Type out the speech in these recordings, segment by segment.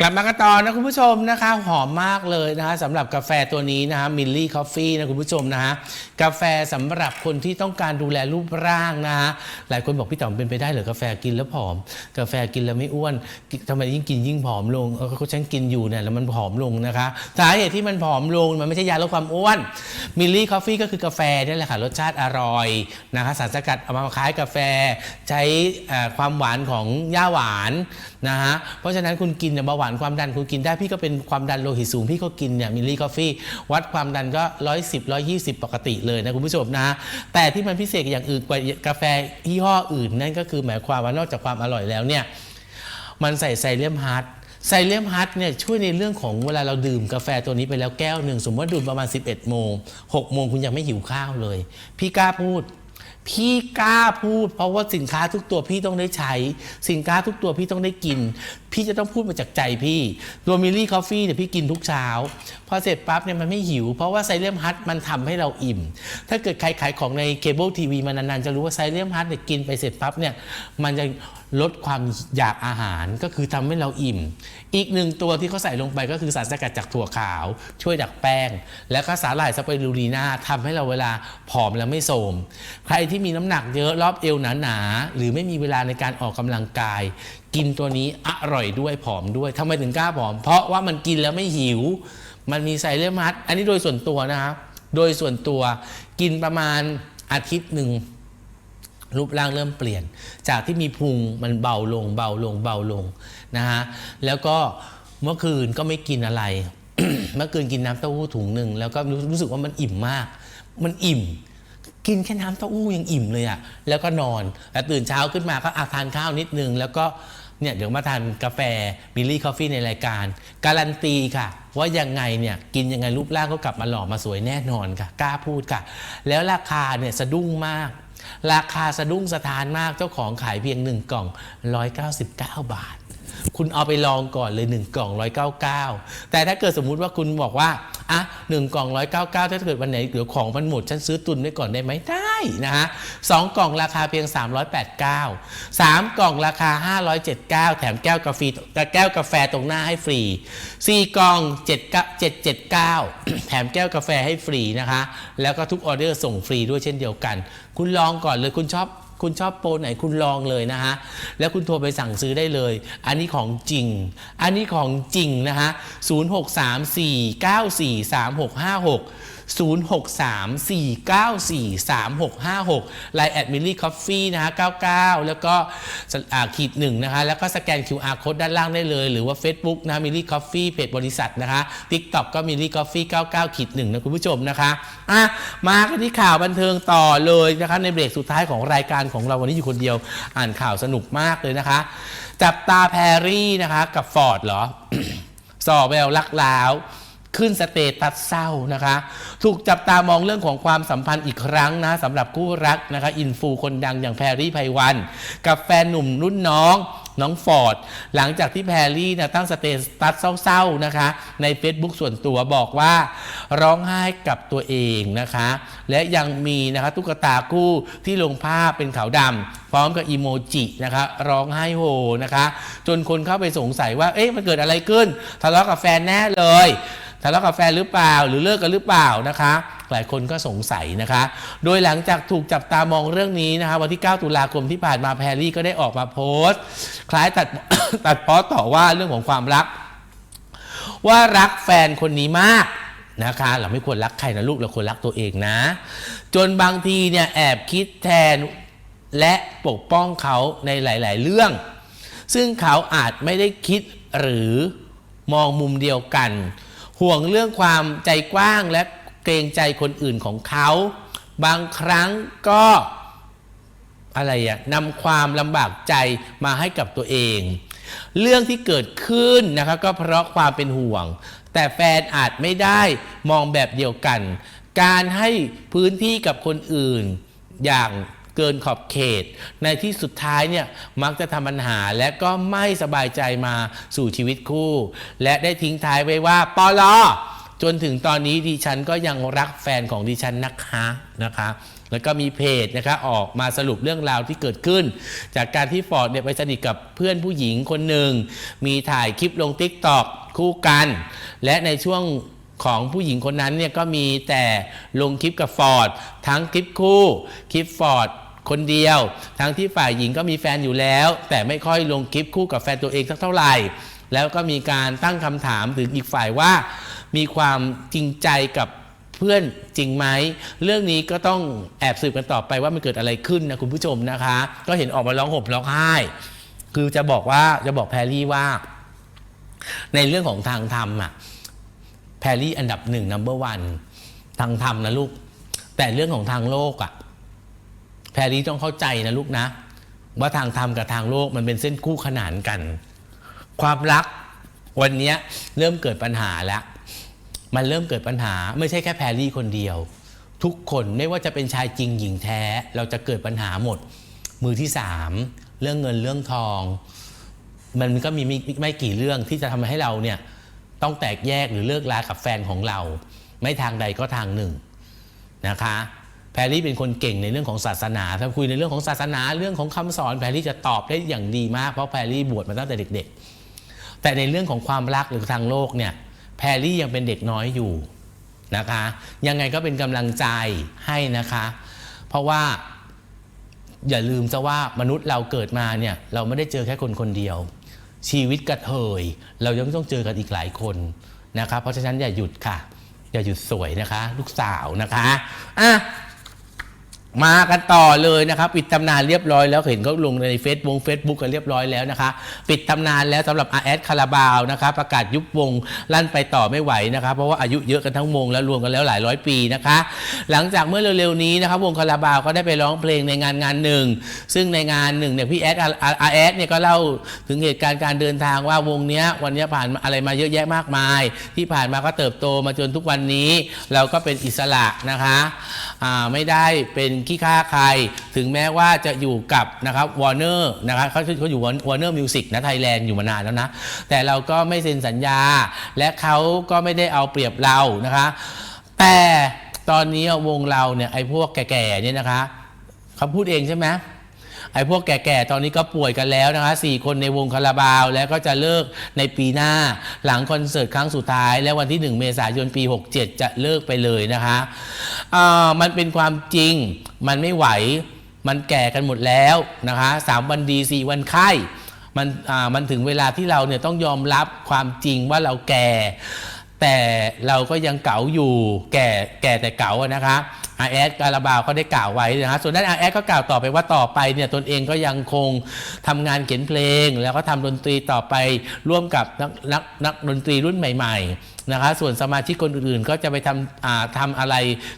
กลับมากันต่อนะคุณผู้ชมนะคะหอมมากเลยนะคะสำหรับกาแฟตัวนี้นะคะมิลลี่คอฟฟี่นะคุณผู้ชมนะคะกาแฟสำหรับคนที่ต้องการดูแลรูปร่างนะคะหลายคนบอกพี่ต๋อมเป็นไปได้เหรือกาแฟกินแล้วผอม กาแฟกินแล้วไม่อ้วนทำไมยิ่งกินยิ่งผอมลงเออก็ฉันกินอยู่เนี่ยแล้วมันผอมลงนะคะสาเหตุที่มันผอมลงมันไม่ใช่ยาลดความอ้วน มิลลี่คอฟฟี่ก็คือกาแฟนี่แหละค่ะรสชาติอร่อยนะคะสารสกัดเอามาคล้ายกาแฟใช้ความหวานของย่าหวานนะฮะเพราะฉะนั้นคุณกินเนี่ยเบาหวานความดันคุณกินได้พี่ก็เป็นความดันโลหิตสูงพี่ก็กินเนี่ยมิลลี่กาแฟวัดความดันก็110 120ปกติเลยนะคุณผู้ชมนะแต่ที่มันพิเศษอย่างอื่นกว่ากาแฟยี่ห้ออื่นนั่นก็คือหมายความว่านอกจากความอร่อยแล้วเนี่ยมันใส่ไซเลียมฮัต ไซเลียมฮัตเนี่ยช่วยในเรื่องของเวลาเราดื่มกาแฟตัวนี้ไปแล้วแก้วหนึ่งสมมติว่าดื่มประมาณ 11 โมง 6 โมงคุณยังไม่หิวข้าวเลย พี่กล้าพูด พี่กล้าพูด เพราะว่าสินค้าทุกตัวพี่ต้องได้ใช้ สินค้าทุกตัวพี่ต้องได้กิน พี่จะต้องพูดมาจากใจพี่ตัวมิลลี่คอฟฟี่เนี่ยพี่กินทุกเช้า พอเสร็จปั๊บเนี่ยมันไม่หิว เพราะว่าไซเลียมฮัตมันทำให้เราอิ่ม ถ้าเกิดใครขายของในเคเบิลทีวีมานานๆ จะรู้ว่าไซเลียมฮัตเนี่ยกินไปเสร็จปั๊บเนี่ยมันจะลดความอยากอาหารก็คือทำให้เราอิ่ม อีกหนึ่งตัวที่เขาใส่ลงไปก็คือสารสกัดจากถั่วขาว ช่วยดักแป้ง แล้วก็สาหร่ายสไปรูลีนาทำให้เราเวลาผอมแล้วไม่โทรมใครที่มีน้ำหนักเยอะรอบเอวหนาๆหรือไม่มีเวลาในการออกกำลังกาย กินตัวนี้อร่อยด้วยผอมด้วยทำไมถึงกล้าผอม เพราะว่ามันกินแล้วไม่หิว มันมีไซเลอร์มัดอันนี้โดยส่วนตัวนะครับ โดยส่วนตัวกินประมาณอาทิตย์หนึ่งรูปร่างเริ่มเปลี่ยน จากที่มีพุงมันเบาลงเบาลงเบาลงนะฮะแล้วก็เมื่อคืนก็ไม่กินอะไร เมื่อคืนกินน้ำเต้าหู้ถุงหนึ่งแล้วก็รู้สึกว่ามันอิ่มมาก มันอิ่ม กินแค่น้ำเต้าหู้ยังอิ่มเลยอะ่ะแล้วก็นอนแล้วตื่นเช้าขึ้นมาก็อาทานข้าวนิดนึง แล้วก็เนี่ยเดี๋ยวมาทานกาแฟบิลลี่คอฟฟี่ในรายการ การันตีค่ะ ว่ายังไงเนี่ยกินยังไงรูปร่างก็กลับมาหล่อมาสวยแน่นอนค่ะกล้าพูดค่ะ แล้วราคาเนี่ยสะดุ้งมาก ราคาสะดุ้งสะท้านมากเจ้าของขายเพียง 1 กล่อง 199 บาท คุณเอาไปลองก่อนเลย 1 กล่อง 199 แต่ถ้าเกิดสมมุติว่าคุณบอกว่าอะหนึ่งกล่อง 199 ถ้าเกิดวันไหนเดี๋ยวของมันหมด ฉันซื้อตุนไว้ก่อนได้ไหมได้นะฮะสองกล่องราคาเพียง 389 3 กล่องราคา 579 แถมแก้วกาแฟแก้วกาแฟตรงหน้าให้ฟรี 4 กล่อง779 แถมแก้วกาแฟให้ฟรีนะคะ แล้วก็ทุกออเดอร์ส่งฟรีด้วยเช่นเดียวกัน คุณลองก่อนเลยคุณชอบ คุณชอบโปรไหนคุณลองเลยนะฮะ แล้วคุณโทรไปสั่งซื้อได้เลย อันนี้ของจริง อันนี้ของจริงนะฮะ 0634943656 0634943656ไลน์แอดมิลลี่คอฟฟี่นะฮะ99 แล้วก็ขีดหนึ่งนะคะแล้วก็สแกน QR code ด้านล่างได้เลย หรือว่า Facebook นะมิลลี่คอฟฟี่เพจบริษัทนะคะ TikTok ก็มิลลี่คอฟฟี่99ขีดหนึ่งนะคุณผู้ชมนะคะอะมากันที่ข่าวบันเทิงต่อเลยนะคะในเบรกสุดท้ายของรายการของเราวันนี้อยู่คนเดียวอ่านข่าวสนุกมากเลยนะคะ จับตาแพรรี่นะคะ กับฟอร์ดเหรอสอแววลักล้าว ขึ้นสเตตัสเศร้านะคะ ถูกจับตามองเรื่องของความสัมพันธ์อีกครั้งนะสำหรับคู่รักนะคะ อินฟูคนดังอย่างแพรรี่ไพวัน กับแฟนหนุ่มรุ่นน้องน้องฟอร์ด หลังจากที่แพรรี่นะตั้งสเตตัสเศร้าๆนะคะ ใน Facebook ส่วนตัวบอกว่า ร้องไห้กับตัวเองนะคะ และยังมีนะคะตุ๊กตาคู่ที่ลงภาพเป็นขาวดำพร้อมกับอีโมจินะคะร้องไห้โฮนะคะ จนคนเข้าไปสงสัยว่าเอ๊ะมันเกิดอะไรขึ้นทะเลาะกับแฟนแน่เลย ทะเลาะกับแฟนหรือเปล่า หรือเลิกกันหรือเปล่านะคะ หลายคนก็สงสัยนะคะ โดยหลังจากถูกจับตามองเรื่องนี้นะคะ วันที่ 9 ตุลาคมที่ผ่านมาแพรรี่ก็ได้ออกมาโพสต์ คล้ายตัดตัดพ้อต่อว่าเรื่องของความรัก ว่ารักแฟนคนนี้มากนะคะ เราไม่ควรรักใครนะลูกเราควรรักตัวเองนะ จนบางทีเนี่ยแอบคิดแทนและปกป้องเขาในหลาย ๆ เรื่อง ซึ่งเขาอาจไม่ได้คิดหรือมองมุมเดียวกัน ห่วงเรื่องความใจกว้างและเกรงใจคนอื่นของเขา บางครั้งก็อะไรอะนำความลำบากใจมาให้กับตัวเอง เรื่องที่เกิดขึ้นนะคะก็เพราะความเป็นห่วง แต่แฟนอาจไม่ได้มองแบบเดียวกัน การให้พื้นที่กับคนอื่นอย่าง เกินขอบเขต ในที่สุดท้ายเนี่ยมักจะทำปัญหาและก็ไม่สบายใจมาสู่ชีวิตคู่ และได้ทิ้งท้ายไว้ว่าปลอจนถึงตอนนี้ดิฉันก็ยังรักแฟนของดิฉันนะคะนะคะ แล้วก็มีเพจนะคะออกมาสรุปเรื่องราวที่เกิดขึ้น จากการที่ฟอร์ดเนี่ยไปสนิทกับเพื่อนผู้หญิงคนหนึ่ง มีถ่ายคลิปลง t ิ k t o k คู่กัน และในช่วงของผู้หญิงคนนั้นเนี่ยก็มีแต่ลงคลิปกับฟอร์ดทั้งคลิปคู่ คลิปฟอร์ด คนเดียว ทั้งที่ฝ่ายหญิงก็มีแฟนอยู่แล้ว แต่ไม่ค่อยลงคลิปคู่กับแฟนตัวเองสักเท่าไหร่ แล้วก็มีการตั้งคำถามถึงอีกฝ่ายว่า มีความจริงใจกับเพื่อนจริงไหม เรื่องนี้ก็ต้องแอบสืบกันต่อไปว่ามันเกิดอะไรขึ้นนะคุณผู้ชมนะคะ ก็เห็นออกมาร้องห่มร้องไห้ คือจะบอกว่าจะบอกแพรรี่ว่า ในเรื่องของทางธรรมอะแพรรี่อันดับหนึ่งนัมเบอร์วันทางธรรมนะลูก แต่เรื่องของทางโลกอะ แพรรี่ต้องเข้าใจนะลูกนะ ว่าทางธรรมกับทางโลกมันเป็นเส้นคู่ขนานกัน ความรักวันนี้เริ่มเกิดปัญหาแล้ว มันเริ่มเกิดปัญหาไม่ใช่แค่แพรรี่คนเดียว ทุกคนไม่ว่าจะเป็นชายจริงหญิงแท้ เราจะเกิดปัญหาหมด มือที่สามเรื่องเงินเรื่องทอง มันก็มีไม่ไม่กี่เรื่องที่จะทำให้เราเนี่ยต้องแตกแยกหรือเลิกลากับแฟนของเรา ไม่ทางใดก็ทางหนึ่งนะคะ พรรี่เป็นคนเก่งในเรื่องของศาสนา ถ้าคุยในเรื่องของศาสนาเรื่องของคำสอนแพรรี่จะตอบได้อย่างดีมากเพราะแพรรี่บวชมาตั้งแต่เด็ก ๆ แต่ในเรื่องของความรักหรือทางโลกเนี่ยแพรรี่ยังเป็นเด็กน้อยอยู่นะคะ ยังไงก็เป็นกำลังใจให้นะคะ เพราะว่าอย่าลืมซะว่ามนุษย์เราเกิดมาเนี่ยเราไม่ได้เจอแค่คนคนเดียว ชีวิตกระเทย เรายังต้องเจอกันอีกหลายคนนะคะเพราะฉะนั้นอย่าหยุดค่ะ อย่าหยุดสวยนะคะ ลูกสาวนะคะอะ มากันต่อเลยนะครับปิดตำนานเรียบร้อยแล้วเห็นเขาลงในเฟซบุ๊กเฟซบุ๊กกันเรียบร้อยแล้วนะคะ ปิดตำนานแล้วสำหรับอาแอดคาราบาวนะคะประกาศยุบวงลั่นไปต่อไม่ไหวนะคะเพราะว่าอายุเยอะกันทั้งวงแล้วรวมกันแล้วหลายร้อยปีนะคะ หลังจากเมื่อเร็วๆนี้นะครับวงคาราบาวก็ได้ไปร้องเพลงในงานงานหนึ่ง ซึ่งในงานหนึ่งเนี่ยพี่แอดอาแอดเนี่ยก็เล่าถึงเหตุการณ์การเดินทางว่าวงเนี้ยวันนี้ผ่านอะไรมาเยอะแยะมากมาย ที่ผ่านมาก็เติบโตมาจนทุกวันนี้ เราก็เป็นอิสระนะคะไม่ได้เป็นขี้ค่าใคร ถึงแม้ว่าจะอยู่กับนะครับวอร์เนอร์นะครับเขาเขาอยู่วอร์เนอร์มิวสิกนะไทยแลนด์อยู่มานานแล้วนะ แต่เราก็ไม่เซ็นสัญญา และเขาก็ไม่ได้เอาเปรียบเรานะคะ แต่ตอนนี้วงเราเนี่ยไอ้พวกแก่ๆเนี่ยนะคะเขาพูดเองใช่ไหม ไอ้พวกแก่ๆ ตอนนี้ก็ป่วยกันแล้วนะคะสี่คนในวงคาราบาว แล้วก็จะเลิกในปีหน้า หลังคอนเสิร์ตครั้งสุดท้าย และวันที่ 1 เมษายนปี 67 จะเลิกไปเลยนะคะอ่ามันเป็นความจริงมันไม่ไหวมันแก่กันหมดแล้วนะคะสามวันดีสี่วันไข้มันอ่ามันถึงเวลาที่เราเนี่ยต้องยอมรับความจริงว่าเราแก่ แต่เราก็ยังเก๋าอยู่แก่แก่แต่เก๋านะคะ อาแอดการาบาวก็ได้กล่าวไว้นะฮะส่วนด้านอาแอดก็กล่าวต่อไปว่าต่อไปเนี่ยตนเองก็ยังคงทำงานเขียนเพลง แล้วก็ทำดนตรีต่อไปร่วมกับนักนักนักดนตรีรุ่นใหม่ ๆนะคะส่วนสมาชิกคนอื่นๆ ก็จะไปทำอ่าทำอะไร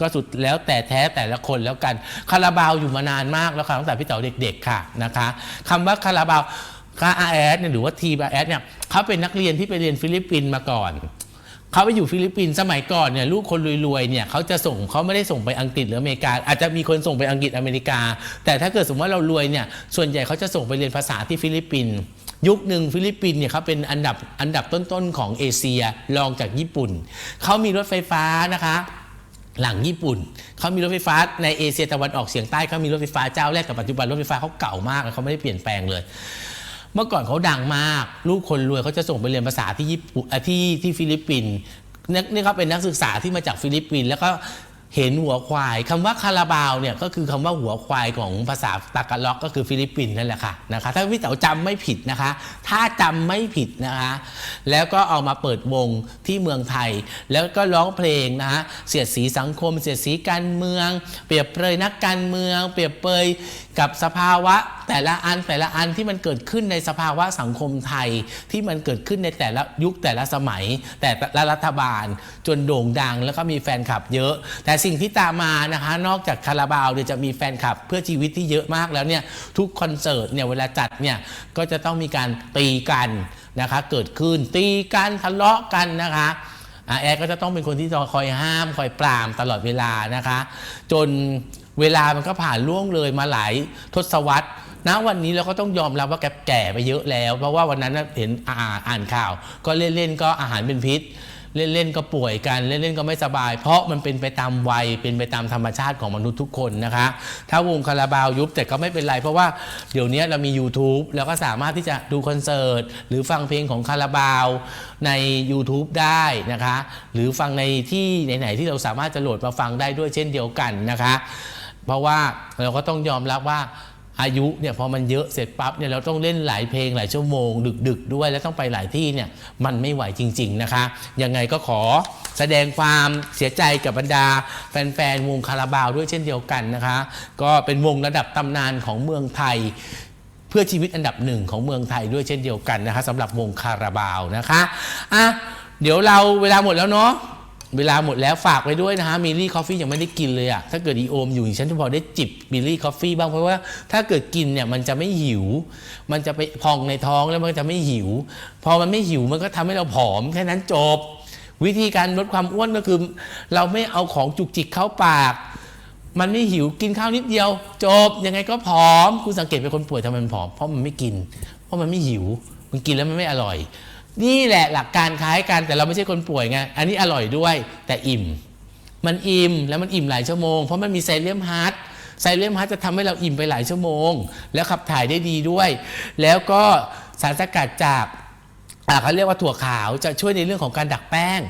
ก็สุดแล้วแต่แท้แต่ละคนแล้วกันคาราบาวอยู่มานานมากแล้วค่ะตั้งแต่พี่เต๋อเด็กๆค่ะนะคะคำว่าคาราบาวคาอาแอดเนี่ยหรือว่าทีมอาแอดเนี่ยเขาเป็นนักเรียนที่ไปเรียนฟิลิปปินส์มาก่อน เขาไปอยู่ฟิลิปปินส์สมัยก่อนเนี่ยลูกคนรวยๆเนี่ยเขาจะส่งเขาไม่ได้ส่งไปอังกฤษหรืออเมริกา อาจจะมีคนส่งไปอังกฤษอเมริกา แต่ถ้าเกิดสมมติว่าเรารวยเนี่ยส่วนใหญ่เขาจะส่งไปเรียนภาษาที่ฟิลิปปินส์ยุคหนึ่งฟิลิปปินส์เนี่ยเขาเป็นอันดับอันดับต้นๆของเอเชียรองจากญี่ปุ่นเขามีรถไฟฟ้านะคะหลังญี่ปุ่นเขามีรถไฟฟ้าในเอเชียตะวันออกเฉียงใต้เขามีรถไฟฟ้าเจ้าแรกกับปัจจุบันรถไฟฟ้าเขาเก่ามากเขาไม่ได้เปลี่ยนแปลงเลย เมื่อก่อนเขาดังมาก ลูกคนรวยเขาจะส่งไปเรียนภาษาที่ญี่ปุ่นที่ที่ฟิลิปปินส์นี่นี่เขาเป็นนักศึกษาที่มาจากฟิลิปปินส์แล้วก็เห็นหัวควายคำว่าคาราบาวเนี่ยก็คือคำว่าหัวควายของภาษาตากาล็อกก็คือฟิลิปปินส์นั่นแหละค่ะนะคะถ้าพี่เต๋าจำไม่ผิดนะคะ ถ้าจำไม่ผิดนะคะแล้วก็เอามาเปิดวงที่เมืองไทย แล้วก็ร้องเพลงนะฮะเสียดสีสังคม เสียดสีการเมือง เปรียบเปรยนักการเมือง เปรียบเปรยกับสภาวะแต่ละอันแต่ละอันที่มันเกิดขึ้นในสภาวะสังคมไทยที่มันเกิดขึ้นในแต่ละยุคแต่ละสมัย แต่ละรัฐบาล จนโด่งดังแล้วก็มีแฟนคลับเยอะ แต่สิ่งที่ตามมานะคะนอกจากคาราบาวเนี่ยจะมีแฟนคลับเพื่อชีวิตที่เยอะมากแล้วเนี่ยทุกคอนเสิร์ตเนี่ยเวลาจัดเนี่ยก็จะต้องมีการตีกันนะคะเกิดขึ้นตีกันทะเลาะกันนะคะแอร์ก็จะต้องเป็นคนที่คอยห้ามคอยปรามตลอดเวลานะคะ จน เวลามันก็ผ่านล่วงเลยมาหลายทศวรรษณวันนี้เราก็ต้องยอมรับว่าแกแก่ไปเยอะแล้ว เพราะว่าวันนั้นเห็นอ่าอ่านข่าว ก็เล่นๆก็อาหารเป็นพิษ เล่นๆก็ป่วยกัน เล่นๆก็ไม่สบาย เพราะมันเป็นไปตามวัยเป็นไปตามธรรมชาติของมนุษย์ทุกคนนะคะ ถ้าวงคาราบาวยุบแต่ก็ไม่เป็นไร เพราะว่าเดี๋ยวนี้เรามี YouTube แล้วก็สามารถที่จะดูคอนเสิร์ต หรือฟังเพลงของคาราบาวใน YouTube ได้นะคะ หรือฟังในที่ไหนๆที่เราสามารถจะโหลดมาฟังได้ด้วยเช่นเดียวกันนะคะ เพราะว่าเราก็ต้องยอมรับว่าอายุเนี่ยพอมันเยอะเสร็จปั๊บเนี่ยเราต้องเล่นหลายเพลงหลายชั่วโมง ดึกๆด้วยแล้วต้องไปหลายที่เนี่ยมันไม่ไหวจริง ๆนะคะ ยังไงก็ขอแสดงความเสียใจกับบรรดา แฟนๆวงคาราบาวด้วยเช่นเดียวกันนะคะ ก็เป็นวงระดับตำนานของเมืองไทย เพื่อชีวิตอันดับหนึ่งของเมืองไทยด้วยเช่นเดียวกันนะคะสำหรับวงคาราบาวนะคะอะเดี๋ยวเราเวลาหมดแล้วเนาะ เวลาหมดแล้วฝากไว้ด้วยนะฮะมิลลี่คอฟฟี่ยังไม่ได้กินเลยอะถ้าเกิดอีโอมอยู่ฉันจะพอได้จิบมิลลี่คอฟฟี่บ้างเพราะว่าถ้าเกิดกินเนี่ยมันจะไม่หิว มันจะไปพองในท้องแล้วมันจะไม่หิว พอมันไม่หิวมันก็ทำให้เราผอมแค่นั้นจบ วิธีการลดความอ้วนก็คือ เราไม่เอาของจุกจิกเข้าปาก มันไม่หิวกินข้าวนิดเดียว จบยังไงก็ผอมคุณสังเกตเป็นคนป่วยทำไมมันผอมเพราะมันไม่กิน เพราะมันไม่หิว มันกินแล้วมันไม่อร่อย นี่แหละหลักการคล้ายกันแต่เราไม่ใช่คนป่วยไงอันนี้อร่อยด้วย แต่อิ่ม มันอิ่มแล้วมันอิ่มหลายชั่วโมงเพราะมันมีไซเลียมฮาร์ดไซเลียมฮาร์ดจะทำให้เราอิ่มไปหลายชั่วโมง แล้วขับถ่ายได้ดีด้วย แล้วก็สารสกัดจากเขาเรียกว่าถั่วขาวจะช่วยในเรื่องของการดักแป้ง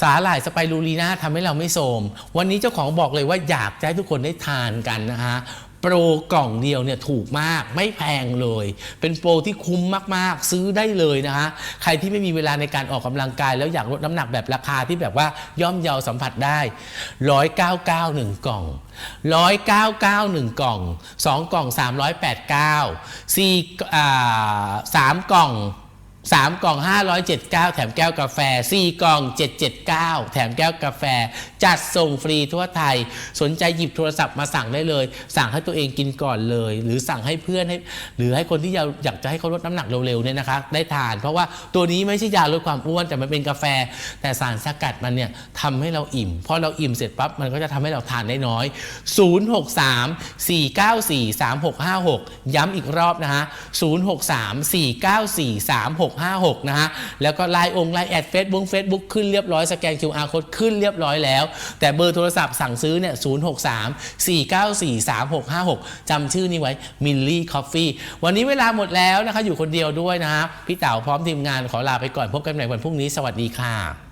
สาหร่ายสไปรูลีนาทำให้เราไม่โทรมวันนี้เจ้าของบอกเลยว่าอยากจะให้ทุกคนได้ทานกันนะคะ โปรกล่องเดียวเนี่ยถูกมากไม่แพงเลย เป็นโปรที่คุ้มมากๆ ซื้อได้เลยนะคะใครที่ไม่มีเวลาในการออกกำลังกาย แล้วอยากลดน้ำหนักแบบราคาที่แบบว่าย่อมเยาสัมผัสได้ 199 1 กล่อง 199 1 กล่อง 2 กล่อง 389 4อ่า3กล่อง 3 กล่อง 579 แถมแก้วกาแฟ 4 กล่อง 779 แถมแก้วกาแฟ จัดส่งฟรีทั่วไทย สนใจหยิบโทรศัพท์มาสั่งได้เลย สั่งให้ตัวเองกินก่อนเลย หรือสั่งให้เพื่อนให้ หรือให้คนที่อยากอยากจะให้เขาลดน้ำหนักเร็วๆเนี่ยนะคะได้ทาน เพราะว่าตัวนี้ไม่ใช่ยาลดความอ้วนแต่มันเป็นกาแฟ แต่สารสกัดมันเนี่ยทำให้เราอิ่มพอเราอิ่มเสร็จปั๊บมันก็จะทำให้เราทานได้น้อย 063 494 3656 ย้ำอีกรอบนะฮะ063 494 3656 นะฮะ แล้วก็ไลน์องค์ไลน์แอดเฟซบุ๊กเฟซบุ๊กขึ้นเรียบร้อยสแกน QR code ขึ้นเรียบร้อยแล้ว แต่เบอร์โทรศัพท์สั่งซื้อเนี่ย063 494 3656 จำชื่อนี้ไว้มิลลี่คอฟฟี่วันนี้เวลาหมดแล้วนะคะอยู่คนเดียวด้วยนะฮะพี่เต๋าพร้อมทีมงานขอลาไปก่อนพบกันใหม่วันพรุ่งนี้สวัสดีค่ะ